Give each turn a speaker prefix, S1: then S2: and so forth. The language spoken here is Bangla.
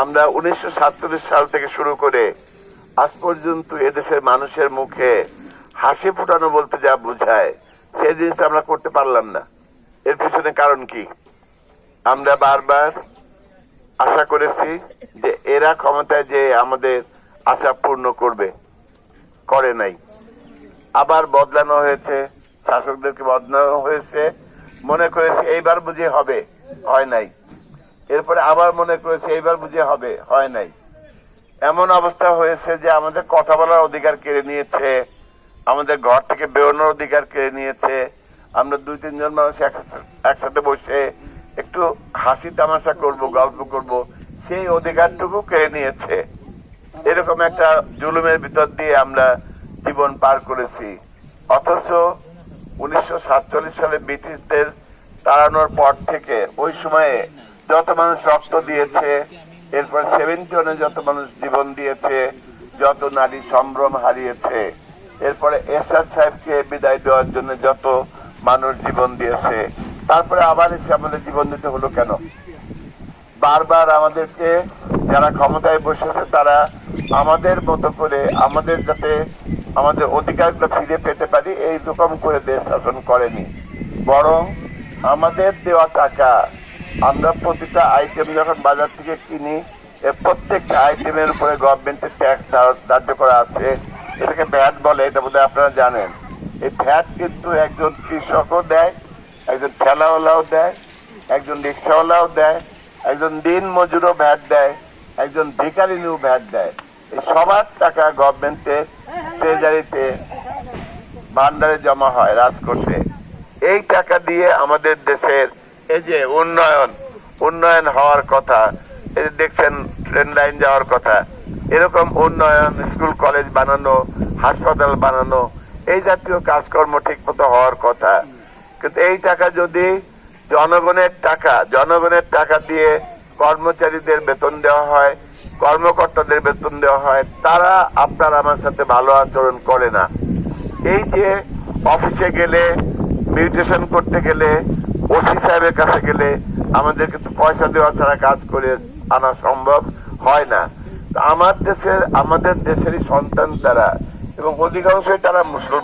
S1: আমরা উনিশশো সাতচল্লিশ সাল থেকে শুরু করে আজ পর্যন্ত এদেশের মানুষের মুখে হাসি ফুটানো বলতে যা বোঝায়, সেই জিনিসটা আমরা করতে পারলাম না। এর পিছনে কারণ কি? আমরা বারবার আশা করেছি যে এরা ক্ষমতায় যে আমাদের আশা পূর্ণ করবে, করে নাই। আবার বদলানো হয়েছে, শাসকদেরকে বদলানো হয়েছে, মনে করেছে এইবার বুঝে হবে, হয় নাই। এরপরে আবার মনে করেছে, এইবার বুঝে হবে, হয় নাই। এমন অবস্থা হয়েছে যে আমাদের কথা বলার অধিকার কেড়ে নিয়েছে, আমাদের ঘর থেকে বেরোনোর অধিকার কেড়ে নিয়েছে। আমরা দুই তিনজন মানুষ এক- একসাথে বসে একটু হাসি তামাশা করব, গল্প করব, সেই অধিকারটুকু কেড়ে নিয়েছে। এরকম একটা জুলুমের ভিতর দিয়ে আমরা জীবন পার করেছি। অথচ উনিশশো সাতচল্লিশ সালে ব্রিটিশদের তাড়ানোর পর থেকে ওই সময়ে যত মানুষ রক্ত দিয়েছে, এরপর সেভেন্টি যত মানুষ জীবন দিয়েছে, যত নারী সম্ভ্রম হারিয়েছে, এরপরে এরশাদ সাহেবকে বিদায় দেওয়ার জন্য যত মানুষ জীবন দিয়েছে, তারপরে আবার এসে আমাদের জীবন দিতে হলো কেন? বারবার আমাদেরকে যারা ক্ষমতায় বসেছে তারা আমাদের মতো করে, আমাদের যাতে আমাদের অধিকারগুলো ফিরে পেতে পারি, এই রকম করে দেশ শাসন করেনি। বরং আমাদের দেওয়া টাকা আমরা প্রতিটা আইটেম যখন বাজার থেকে কিনি প্রত্যেকটা আইটেমের উপরে গভর্নমেন্টের ট্যাক্স ধার্য করা আছে। এটাকে ভ্যাট বলে, এটা বোধহয় আপনারা জানেন। এই ভ্যাট কিন্তু একজন কৃষকও দেয়, একজন ঠেলাওয়ালাও দেয়, একজন রিক্সাওয়ালাও দেয়, একজন দিন মজুরও ভ্যাট দেয়, একজন ভিকারিনিও ভ্যাট দেয়। এই সবার টাকা গভর্নমেন্টের ট্রেজারিতে ভান্ডারে জমা হয়, রাজকোষে। এই টাকা দিয়ে আমাদের দেশের এই যে উন্নয়ন উন্নয়ন হওয়ার কথা, এই যে দেখছেন ট্রেন লাইন যাওয়ার কথা, এরকম উন্নয়ন স্কুল কলেজ বানানো, হাসপাতাল বানানো, এই জাতীয় কাজকর্ম ঠিক মতো হওয়ার কথা। কিন্তু এই টাকা যদি জনগণের টাকা জনগণের টাকা দিয়ে কর্মচারীদের বেতন দেওয়া হয়, কর্মকর্তাদের বেতন দেওয়া হয়, তারা আপনার আমার সাথে ভালো আচরণ করে না। এই যে অফিসে গেলে মিউটেশন করতে গেলে ওসি সাহেবের কাছে গেলে আমাদের কিন্তু পয়সা দেওয়া ছাড়া কাজ করে আনা সম্ভব হয় না। আমার দেশের, আমাদের দেশেরই সন্তান তারা এবং অধিকাংশই তারা মুসলমান।